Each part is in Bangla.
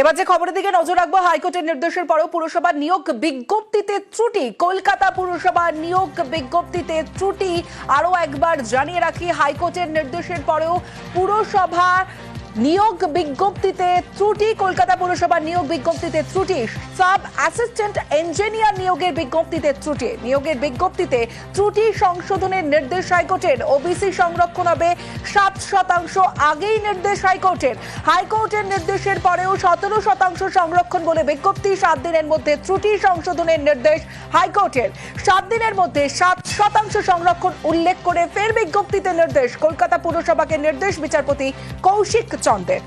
এবার যে খবরের দিকে নজর রাখব, হাইকোর্টের নির্দেশের পরেও পুরসভা নিয়োগ বিজ্ঞপ্তিতে ত্রুটি। কলকাতা পুরসভা নিয়োগ বিজ্ঞপ্তিতে ত্রুটি। আরও একবার জানিয়ে রাখি, হাইকোর্টের নির্দেশের পরেও পুরসভা নিয়োগ বিজ্ঞপ্তিতে ত্রুটি, কলকাতা পৌরসভার নিয়োগ বিজ্ঞপ্তিতে ত্রুটি, সাব অ্যাসিস্ট্যান্ট ইঞ্জিনিয়ার নিয়োগের বিজ্ঞপ্তিতে ত্রুটি। নিয়োগের বিজ্ঞপ্তিতে ত্রুটি সংশোধনের নির্দেশ হাইকোর্টের। ওবিসি সংরক্ষণ হবে সাত শতাংশ আগেই নির্দেশ হাইকোর্টের। হাইকোর্টের নির্দেশের পরেও সতেরো শতাংশ সংরক্ষণ বলে বিজ্ঞপ্তি, সাত দিনের মধ্যে ত্রুটি সংশোধনের নির্দেশ হাইকোর্টের। সাত দিনের মধ্যে সাত শতাংশ সংরক্ষণ উল্লেখ করে ফের বিজ্ঞপ্তিতে নির্দেশ। কলকাতা পুরসভাকে নির্দেশ বিচারপতি কৌশিক চন্দের।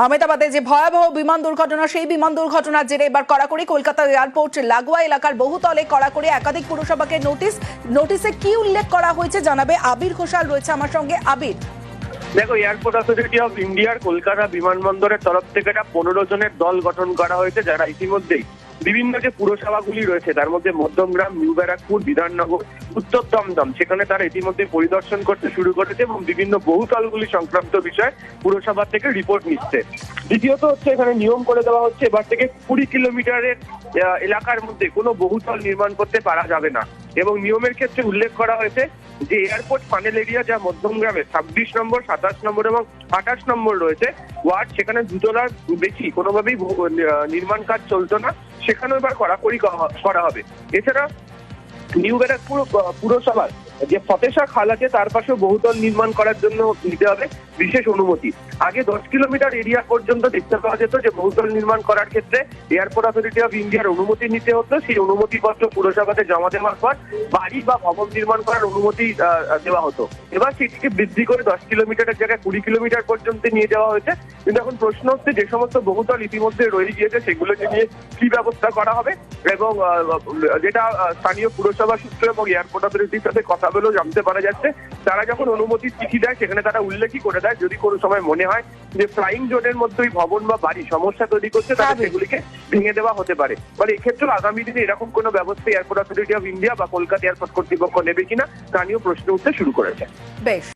আহমেদাবাদে যে ভয়াবহ বিমান দুর্ঘটনা, সেই বিমান দুর্ঘটনার জেরে এবার কড়াকড়ি কলকাতা এয়ারপোর্ট, লাগোয়া এলাকার বহুতলে কড়াকড়ি একাধিক পুরসভাকে নোটিশ, নোটিশে কি উল্লেখ করা হয়েছে জানাবে আবির ঘোষাল। রয়েছে আমার সঙ্গে আবির। দেখো এয়ারপোর্ট অথরিটি অফ ইন্ডিয়ার কলকাতা বিমানবন্দরের তরফ থেকে একটা পনেরো জনের দল গঠন করা হয়েছে, যারা ইতিমধ্যেই বিভিন্ন যে পুরসভাগুলি রয়েছে, তার মধ্যে মধ্যমগ্রাম, নিউ ব্যারাকপুর, বিধাননগর, উত্তর দমদম, সেখানে তারা ইতিমধ্যে পরিদর্শন করতে শুরু করেছে এবং বিভিন্ন বহুতলগুলি সংক্রান্ত বিষয়ে পুরসভা থেকে রিপোর্ট নিচ্ছে। দ্বিতীয়ত হচ্ছে, এখানে নিয়ম করে দেওয়া হচ্ছে, এবার থেকে কুড়ি কিলোমিটারের এলাকার মধ্যে কোনো বহুতল নির্মাণ করতে পারা যাবে না। এবং নিয়মের ক্ষেত্রে উল্লেখ করা হয়েছে যে এয়ারপোর্ট ফানেল এরিয়া যা মধ্যমগ্রামে ছাব্বিশ নম্বর, সাতাশ নম্বর এবং আঠাশ নম্বর রয়েছে ওয়ার্ড সেখানে দুতলার বেশি, কোনোভাবেই নির্মাণ কাজ চলতো না, সেখানেও এবার কড়াকড়ি করা হবে। এছাড়া নিউ ব্যারাকপুর পুরসভার যে ফতেশা খাল আছে তার পাশেও বহুতল নির্মাণ করার জন্য নিতে হবে বিশেষ অনুমতি। আগে দশ কিলোমিটার এরিয়া পর্যন্ত দেখতে পাওয়া যেত যে বহুতল নির্মাণ করার ক্ষেত্রে এয়ারপোর্ট অথরিটি অফ ইন্ডিয়ার অনুমতি নিতে হতো। সেই অনুমতিপত্র পুরসভাতে জমা দেওয়ার পর বাড়ি বা ভবন নির্মাণ করার অনুমতি দেওয়া হতো। এবার সেটিকে বৃদ্ধি করে দশ কিলোমিটারের জায়গায় কুড়ি কিলোমিটার পর্যন্ত নিয়ে যাওয়া হয়েছে। কিন্তু এখন প্রশ্ন হচ্ছে যে সমস্ত বহুতল ইতিমধ্যে রয়ে গিয়েছে সেগুলোকে নিয়ে কি ব্যবস্থা করা হবে? এবং যেটা স্থানীয় পুরসভা সূত্র এবং এয়ারপোর্ট অথরিটির সাথে কথা বলেও জানতে পারা যাচ্ছে। তারা যখন অনুমতি চিঠি দেয় সেখানে তারা উল্লেখই করে দেয় যদি কোনো সময় মনে হয় যে ফ্লাইং জোনের মধ্যে ওই ভবন বা বাড়ি সমস্যা তৈরি করছে তাহলে সেগুলিকে ভেঙে দেওয়া হতে পারে। ফলে এক্ষেত্রে আগামী দিনে এরকম কোনো ব্যবস্থা এয়ারপোর্ট অথরিটি অফ ইন্ডিয়া বা কলকাতা এয়ারপোর্ট কর্তৃপক্ষ নেবে কিনা তা নিয়েও প্রশ্ন উঠতে শুরু করেছে। বেশ।